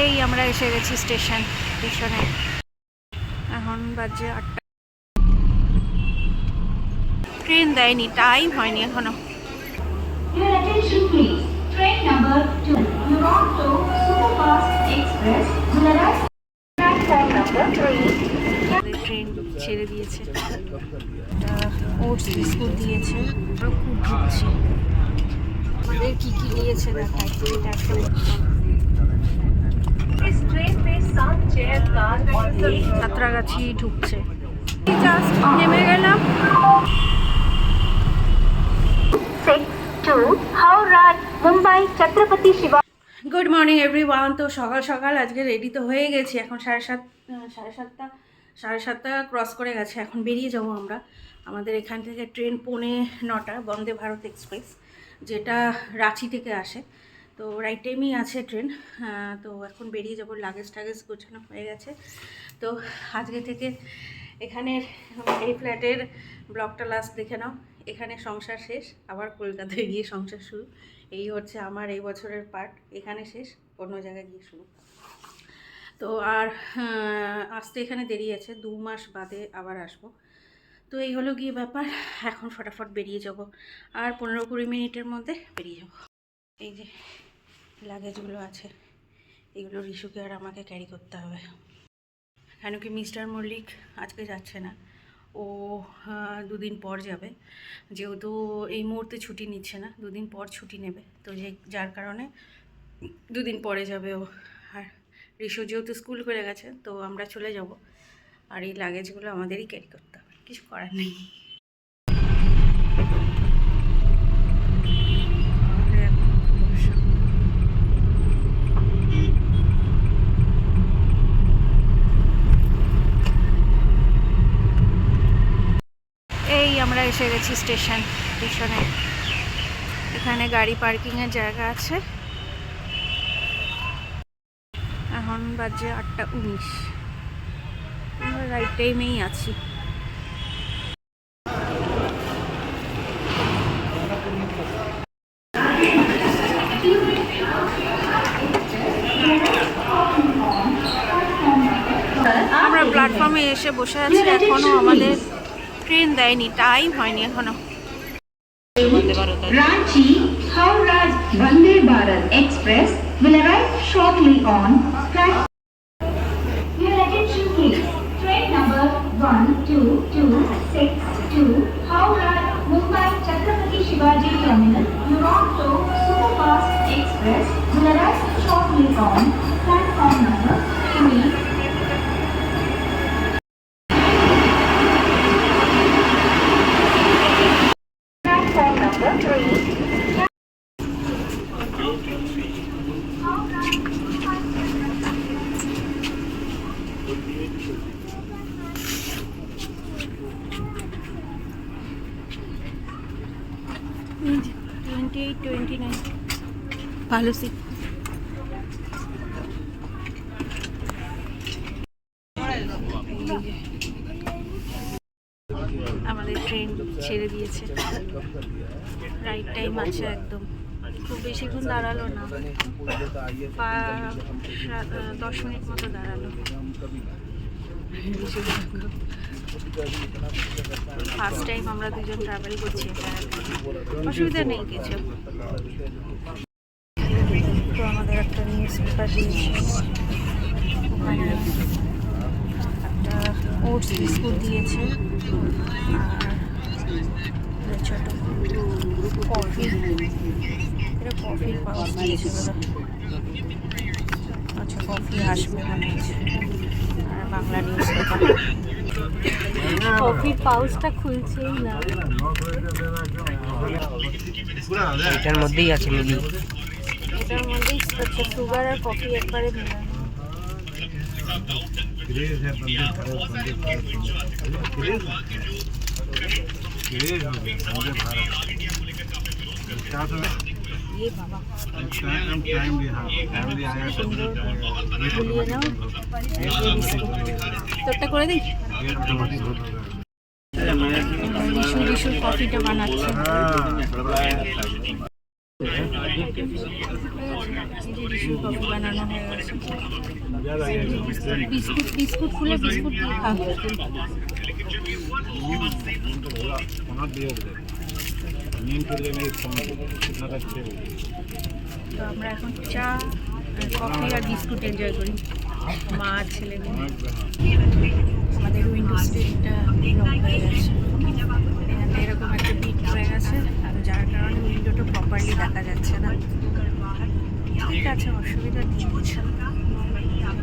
এই আমরা এসে গেছি স্টেশন স্টেশনে। এখন বাজে আটটা। ট্রেন দেয়নি টাইম হয়নি এখনও। Your attention please. Train number 2, Toronto Superfast Express will arrive platform number 3. আমাদের ট্রেন ছেড়ে দিয়েছে। ওটস বিস্কুট দিয়েছে। আমরা খুব ঢুকছি। আমাদের কি কি দিয়েছে? দেখায় একটা সাঁতরাগাছি ঢুকছে। জাস্ট নেমে গেলাম। গুড মর্নিং এভরি ওয়ান তো সকাল সকাল আজকে রেডি তো হয়ে গেছি। এখন সাড়ে সাত সাড়ে সাতটা সাড়ে সাতটা ক্রস করে গেছে। এখন বেরিয়ে যাব আমরা। আমাদের এখান থেকে ট্রেন পৌনে নটা বন্দে ভারত এক্সপ্রেস যেটা রাঁচি থেকে আসে। তো রাইট টাইমেই আছে ট্রেন তো এখন বেরিয়ে যাব লাগেজ টাগেজ গোছানো হয়ে গেছে। তো আজকে থেকে এখানের, এই ফ্ল্যাটের ব্লকটা লাস্ট দেখে নাও। এখানে সংসার শেষ, আবার কলকাতায় গিয়ে সংসার শুরু। এই হচ্ছে আমার এই বছরের পার্ট এখানে শেষ, অন্য জায়গায় গিয়ে শুরু। তো আর আসতে এখানে দেরি আছে, দু মাস বাদে আবার আসব। তো এই হলো গিয়ে ব্যাপার, এখন ফটাফট বেরিয়ে যাব। আর পনেরো কুড়ি মিনিটের মধ্যে বেরিয়ে যাব। এই যে লাগেজগুলো আছে। এগুলো রিশুকে আর আমাকে ক্যারি করতে হবে। কেন কি মিস্টার মল্লিক আজকে যাচ্ছে না। ও দুদিন পর যাবে। যেহেতু এই মুহূর্তে ছুটি নিচ্ছে না, দুদিন পর ছুটি নেবে। তো যে, যার কারণে দুদিন পরে যাবে ও। আর ঋষু যেহেতু স্কুল করে গেছে, তো আমরা চলে যাব। আর এই লাগেজগুলো আমাদেরই ক্যারি করতে হবে। কিছু করার নেই আর এখন বর্ষা। এই এসে গেছি স্টেশন স্টেশনে এখানে গাড়ি পার্কিংয়ের জায়গা আছে। এখন বাজে আটটা উনিশ। আমরা রাইট টাইমেই আছি। আমরা প্ল্যাটফর্মে এসে বসে আছি। এখনও আমাদের ট্রেন দেয়নি টাইম হয়নি এখনো Ranchi Howrah Vande Bharat Express will arrive shortly on platform. Your attention please. Train number 1262 Howrah Mumbai Chhatrapati Shivaji Terminal Toronto Superfast Express will arrive shortly on platform number ভালো seat আমাদের train ছেড়ে দিয়েছে। Right time আছে একদম। খুব বেশিক্ষণ দাঁড়াল না। দশ মিনিট মতো দাঁড়াল। ফার্স্ট টাইম আমরা দুজন ট্রাভেল করছি অসুবিধা নেই কিছু। আমাদের একটা নিউজ পেপার দিয়েছে ওখানে একটা ওটস বিস্কুট দিয়েছে। আর ছোট কফি এটা কফির পাউচ দিয়েছে ওরা আচ্ছা কফি আসবে মনে হচ্ছে আর বাংলা নিউজ পেপার কফির পাউচটা খুলছেই না। এটার মধ্যেই আছে মিলি। এটার মধ্যেই আচ্ছা সুগার আর কফি একবারে মেলানো क्रेज है बंदे भारत बंदे भारत क्रेज क्रेज हो गया बंदे भारत क्या तो ये बाबा टाइम टाइम भी हाँ फैमिली आया सब लोग जाएगा ये तो গুলিয়ে নাও ये तो बिल्कुल তোরটা করে দিই ये तो बिल्कुल होगा রিসু রিসুর কফিটা বানাচ্ছে তো আমরা এখন চা কফি আর বিস্কুট এনজয় করি মা আর ছেলে আমাদের উইন্ডো সিটটা লক হয়ে গেছে আছে, অসুবিধা নেই।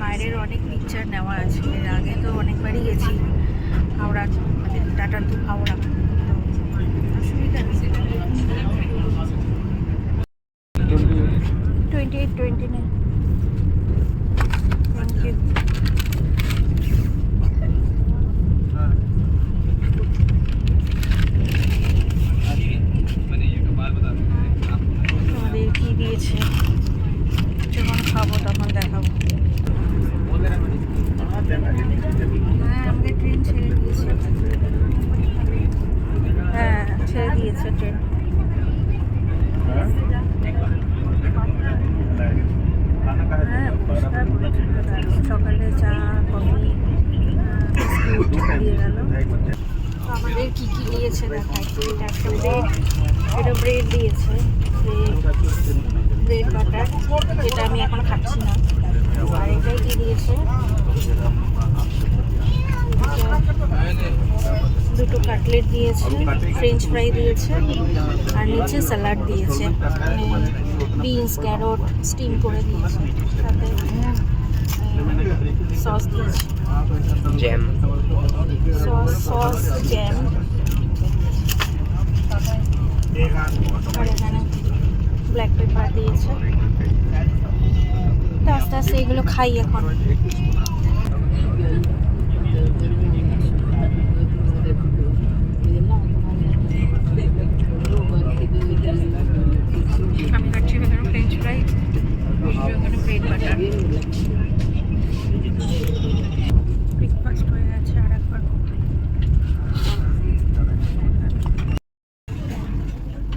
বাইরের অনেক পিকচার নেওয়া আছে। এর আগে তো অনেকবারই গেছি। হাওড়া মানে টাটা টু হাওড়া। তো অসুবিধা নেই twenty eight twenty nine thank you আমাদের কি দিয়েছে যখন খাব তখন দেখাবো হ্যাঁ আমাদের ট্রেন ছেড়ে দিয়েছে হ্যাঁ ছেড়ে পরিষ্কার সকালে চা কফি দিয়ে গেল আমাদের কি কি দিয়েছে দেখায় এটা একটা ব্রেড দিয়েছে। ব্রেড বাটার যেটা আমি এখন খাচ্ছি না। আর এটাই কি দিয়েছে দুটো কাটলেট দিয়েছে ফ্রেঞ্চ ফ্রাই দিয়েছে আর নিচে স্যালাড দিয়েছে। বিনস ক্যারট স্টিম করে দিয়েছে। সাথে সস দিয়েছে। জ্যাম সস সস জ্যাম আর এখানে ব্ল্যাক পেপার দিয়েছে। আস্তে আস্তে এগুলো খাই এখন আমি খাচ্ছি এখানে ফ্রেঞ্চ ফ্রাই এখানে ব্রেড বাটার ব্রেকফাস্ট হয়ে গেছে আর একবার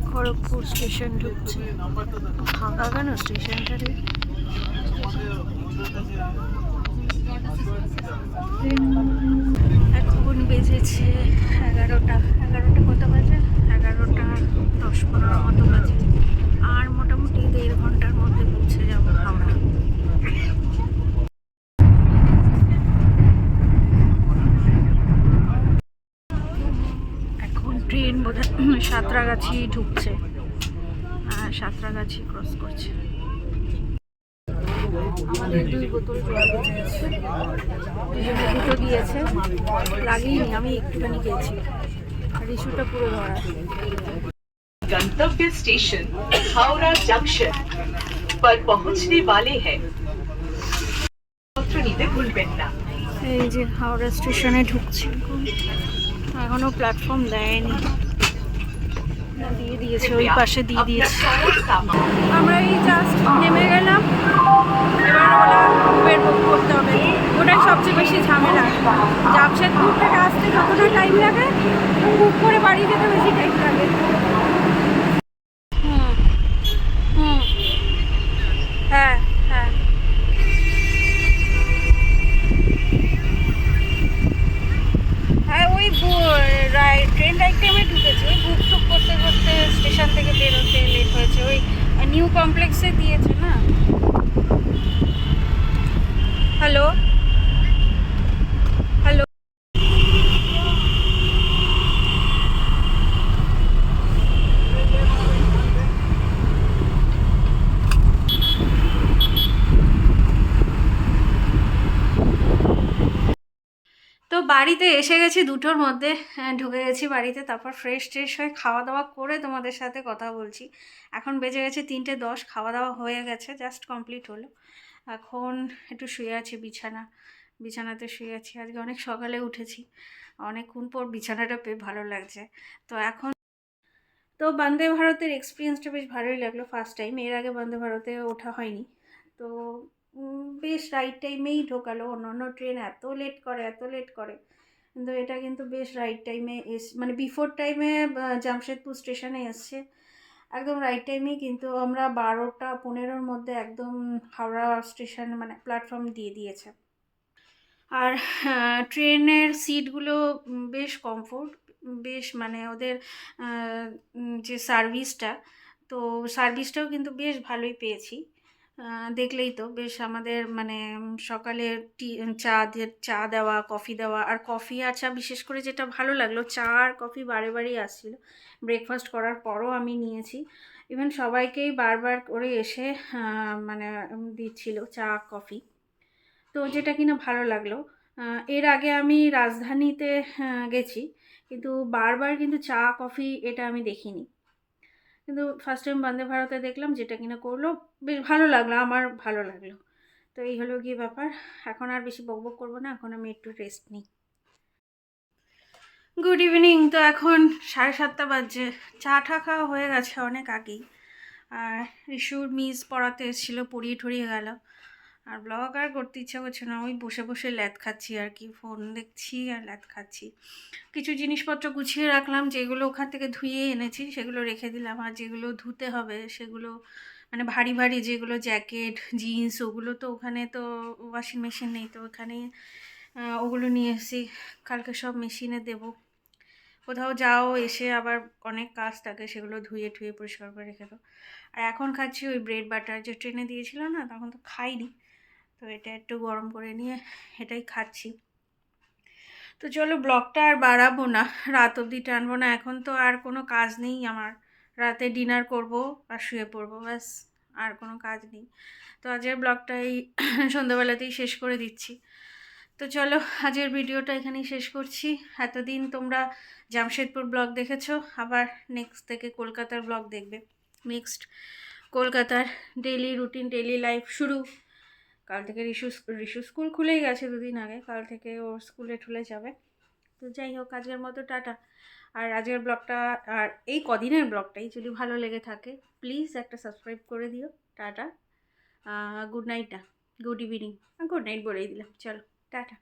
খড়গপুর স্টেশন ঢুকছে। ফাঁকা কেন স্টেশনটা এখন বেজেছে এগারোটা। এগারোটা কত বাজে? এগারোটা দশ পনেরো মতো বাজে আর মোটামুটি দেড় ঘণ্টার মধ্যে পৌঁছে যাব হাওড়া এখন ট্রেন বোধ সাঁতরাগাছি ঢুকছে আর সাঁতরাগাছি ক্রস করছে আমাদের দুই বোতল জল দিয়েছে দুজনে দুটো দিয়েছে লাগিয়েনি আমি একটুখানি খেয়েছি আর ইস্যুটা পুরো ধরা गंतव्य स्टेशन हावड़ा जंक्शन पर पहुंचने वाले हैं পত্র নিতে ভুলবেন না এই যে হাওড়া স্টেশনে ঢুকছি এখন। এখনো প্ল্যাটফর্ম দেয়নি না, দিয়ে দিয়েছে ওই পাশে দিয়ে দিয়েছে। আমরা ট্রেন টাইমে ঢুকেছি। ওই টুক করতে করতে স্টেশন থেকে বেরোতে লেট হয়েছে। ওই নিউ কমপ্লেক্সে দিয়েছে না? হ্যালো বাড়িতে এসে গেছি দুটোর মধ্যে। হ্যাঁ, ঢুকে গেছি বাড়িতে তারপর ফ্রেশ ট্রেশ হয়ে খাওয়া দাওয়া করে তোমাদের সাথে কথা বলছি। এখন বেজে গেছে তিনটে দশ খাওয়া দাওয়া হয়ে গেছে জাস্ট কমপ্লিট হলো। এখন একটু শুয়ে আছি বিছানা বিছানাতে শুয়ে আছি। আজকে অনেক সকালে উঠেছি অনেকক্ষণ পর বিছানাটা পেয়ে ভালো লাগছে। তো এখন তো বন্দে ভারতের এক্সপিরিয়েন্সটা বেশ ভালোই লাগল ফার্স্ট টাইম এর আগে বন্দে ভারতে ওঠা হয়নি। তো বেশ রাইট টাইমেই ঢোকালো। অন্য অন্য ট্রেন এত লেট করে, এত লেট করে। কিন্তু এটা কিন্তু বেশ রাইট টাইমে এস মানে বিফোর টাইমে জামশেদপুর স্টেশনে এসছে। একদম রাইট টাইমেই কিন্তু আমরা বারোটা পনেরোর মধ্যে একদম হাওড়া স্টেশন মানে প্ল্যাটফর্ম দিয়ে দিয়েছে। আর ট্রেনের সিটগুলো বেশ কমফোর্ট বেশ মানে ওদের যে সার্ভিসটা তো সার্ভিসটাও কিন্তু বেশ ভালোই পেয়েছি। দেখলেই তো। বেশ আমাদের মানে সকালে টি, চা চা দেওয়া, কফি দেওয়া আর কফি আর চা বিশেষ করে যেটা ভালো লাগল, চা আর কফি বারে বারেই আসছিল। ব্রেকফাস্ট করার পরও আমি নিয়েছি। ইভেন সবাইকেই বারবার করে এসে মানে দিচ্ছিল চা, কফি। তো যেটা কিনা ভালো লাগল এর আগে আমি রাজধানীতে গেছি। কিন্তু বারবার কিন্তু চা, কফি এটা আমি দেখিনি। কিন্তু ফার্স্ট টাইম বন্দে ভারতে দেখলাম যেটা কিনা করল বেশ ভালো লাগল, আমার ভালো লাগল। তো এই হলো গিয়ে ব্যাপার। এখন আর বেশি বকবক করব না, এখন আমি একটু রেস্ট নিই। গুড ইভিনিং তো এখন সাড়ে সাতটা বাজছে। চা টা খাওয়া হয়ে গেছে অনেক আগেই। আর রিশুর মিস পড়াতে এসেছিল, পড়িয়ে ঠড়িয়ে গেল। আর ব্লগ আর করতে ইচ্ছা করছে না, ওই বসে বসে ল্যাদ খাচ্ছি আর কি ফোন দেখছি আর ল্যাদ খাচ্ছি। কিছু জিনিসপত্র গুছিয়ে রাখলাম, যেগুলো ওখান থেকে ধুয়ে এনেছি, সেগুলো রেখে দিলাম। আর যেগুলো ধুতে হবে, সেগুলো মানে ভারী ভারী যেগুলো জ্যাকেট, জিন্স, ওগুলো তো ওখানে তো ওয়াশিং মেশিন নেই, তো ওখানেই ওগুলো নিয়ে এসেছি। কালকে সব মেশিনে দেবো। কোথাও যাও, এসে আবার অনেক কাজ থাকে, সেগুলো ধুয়ে ঠুয়ে পরিষ্কার করে রেখে দাও। আর এখন খাচ্ছি ওই ব্রেড বাটার যে ট্রেনে দিয়েছিল না, তখন তো খাইনি। তো এটা একটু গরম করে নিয়ে এটাই খাচ্ছি। তো চলো, ব্লগটা আর বাড়াবো না। রাত অবধি টানবো না, এখন তো আর কোনো কাজ নেই আমার। রাতে ডিনার করব আর শুয়ে পড়ব, ব্যাস, আর কোনো কাজ নেই। তো আজকের ব্লগটা এই সন্ধ্যাবেলাতেই শেষ করে দিচ্ছি। তো চলো, আজকের ভিডিওটা এখানেই শেষ করছি। এতদিন তোমরা জামশেদপুর ব্লগ দেখেছ, আবার নেক্সট থেকে কলকাতার ব্লগ দেখবে। নেক্সট কলকাতার ডেলি রুটিন ডেলি লাইফ শুরু। কাল থেকে রিশু রিশু স্কুল খুলেই গেছে দুদিন আগে, কাল থেকে ওর স্কুলে ঠুলে যাবে। তো যাই হোক, আজকের মতো, টাটা। আর আজকের ব্লগটা, আর এই কদিনের ব্লগটাই যদি ভালো লেগে থাকে প্লিজ একটা সাবস্ক্রাইব করে দিও। টাটা। গুড নাইট না গুড ইভিনিং গুড নাইট বলেই দিলাম। চলো, টাটা।